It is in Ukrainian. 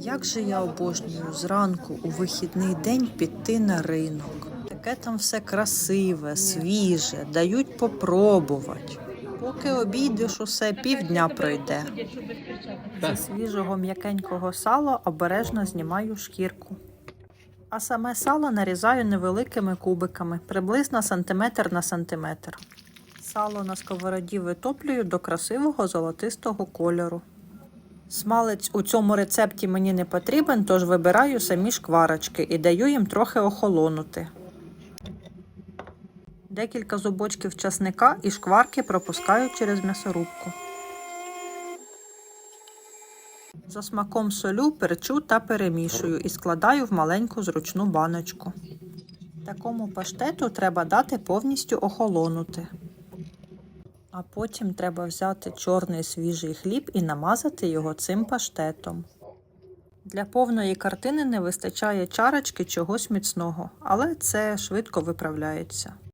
Як же я обожнюю зранку у вихідний день піти на ринок. Таке там все красиве, свіже, дають попробувати. Поки обійдеш усе, півдня пройде. Зі свіжого м'якенького сала обережно знімаю шкірку. А саме сало нарізаю невеликими кубиками, приблизно сантиметр на сантиметр. Сало на сковороді витоплюю до красивого золотистого кольору. Смалець у цьому рецепті мені не потрібен, тож вибираю самі шкварочки і даю їм трохи охолонути. Декілька зубочків часника і шкварки пропускаю через м'ясорубку. За смаком солю, перчу та перемішую і складаю в маленьку зручну баночку. Такому паштету треба дати повністю охолонути. А потім треба взяти чорний свіжий хліб і намазати його цим паштетом. Для повної картини не вистачає чарочки чогось міцного, але це швидко виправляється.